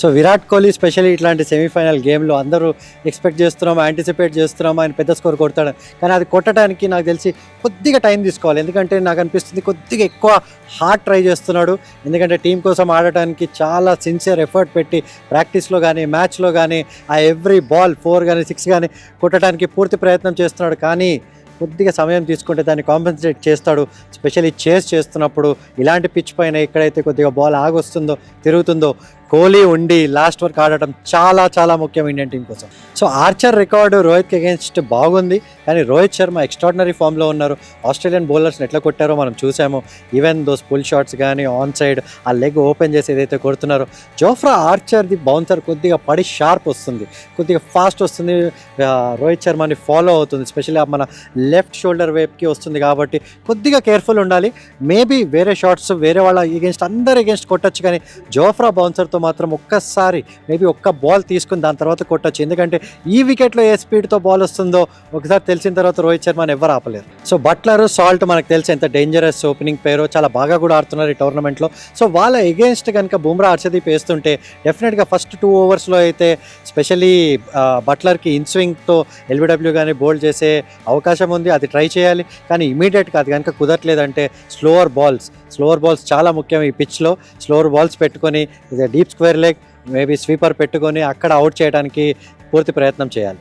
So Virat Kohli specially ఇట్లాంటి semifinal గేమ్లో అందరూ ఎక్స్పెక్ట్ చేస్తున్నాం యాంటిసిపేట్ చేస్తున్నాం. ఆయన పెద్ద స్కోర్ కొడతాడు. కానీ అది కొట్టడానికి నాకు తెలిసి కొద్దిగా టైం తీసుకోవాలి. ఎందుకంటే నాకు అనిపిస్తుంది కొద్దిగా ఎక్కువ హార్డ్ ట్రై చేస్తున్నాడు. ఎందుకంటే టీం కోసం ఆడటానికి చాలా సిన్సియర్ ఎఫర్ట్ పెట్టి ప్రాక్టీస్లో కానీ మ్యాచ్లో కానీ ఆ ఎవ్రీ బాల్ ఫోర్ కానీ సిక్స్ కానీ కొట్టడానికి పూర్తి ప్రయత్నం చేస్తున్నాడు. కానీ కొద్దిగా సమయం తీసుకుంటే దాన్ని కాంపెన్సేట్ చేస్తాడు. స్పెషల్లీ చేస్ చేస్తున్నప్పుడు ఇలాంటి పిచ్ పైన ఎక్కడైతే కొద్దిగా బాల్ ఆగొస్తుందో తిరుగుతుందో కోహ్లీ ఉండి లాస్ట్ వరకు ఆడటం చాలా చాలా ముఖ్యం ఇండియన్ టీం కోసం. సో ఆర్చర్ రికార్డు రోహిత్కి అగేన్స్ట్ బాగుంది. కానీ రోహిత్ శర్మ ఎక్స్ట్రాడినరీ ఫామ్లో ఉన్నారు. ఆస్ట్రేలియన్ బౌలర్స్ని ఎట్లా కొట్టారో మనం చూసాము. ఈవెన్ దోస్ పుల్ షాట్స్ కానీ ఆన్ సైడ్ ఆ లెగ్ ఓపెన్ చేసి ఏదైతే కొడుతున్నారో జోఫ్రా ఆర్చర్ది బౌన్సర్ కొద్దిగా పడి షార్ప్ వస్తుంది. కొద్దిగా ఫాస్ట్ వస్తుంది. రోహిత్ శర్మని ఫాలో అవుతుంది. స్పెషల్లీ మన లెఫ్ట్ షోల్డర్ వేప్కి వస్తుంది కాబట్టి కొద్దిగా కేర్ఫుల్ ఉండాలి. మేబీ వేరే షాట్స్ వేరే వాళ్ళ ఎగెన్స్ట్ అందరు ఎగెన్స్ట్ కొట్టచ్చు కానీ జోఫ్రా బౌన్సర్తో మాత్రం ఒక్కసారి మేబీ ఒక్క బాల్ తీసుకుని దాని తర్వాత కొట్టచ్చు. ఎందుకంటే ఈ వికెట్లో ఏ స్పీడ్తో బాల్ వస్తుందో ఒకసారి తెలిసిన తర్వాత రోహిత్ శర్మని ఎవరు ఆపలేరు. సో బట్లర్ సాల్ట్ మనకు తెలిసి ఎంత డేంజరస్ ఓపెనింగ్ పేరో చాలా బాగా కూడా ఆడుతున్నారు ఈ టోర్నమెంట్లో సో వాళ్ళ ఎగెన్స్ట్ కనుక బుమ్రా హర్షదీప్ వేస్తుంటే డెఫినెట్గా ఫస్ట్ టూ ఓవర్స్లో అయితే స్పెషల్లీ బట్లర్కి ఇన్స్వింగ్తో ఎల్బిడబ్ల్యూ కానీ బోల్డ్ చేసే అవకాశం ఉంది. అది ట్రై చేయాలి. కానీ ఇమీడియట్గా అది కనుక కుదరట్లేదంటే స్లోవర్ బాల్స్ స్లోవర్ బాల్స్ చాలా ముఖ్యం ఈ పిచ్లో స్లోవర్ బాల్స్ పెట్టుకొని deep square leg maybe sweeper పెట్టుకొని అక్కడ అవుట్ చేయడానికి పూర్తి ప్రయత్నం చేయాలి.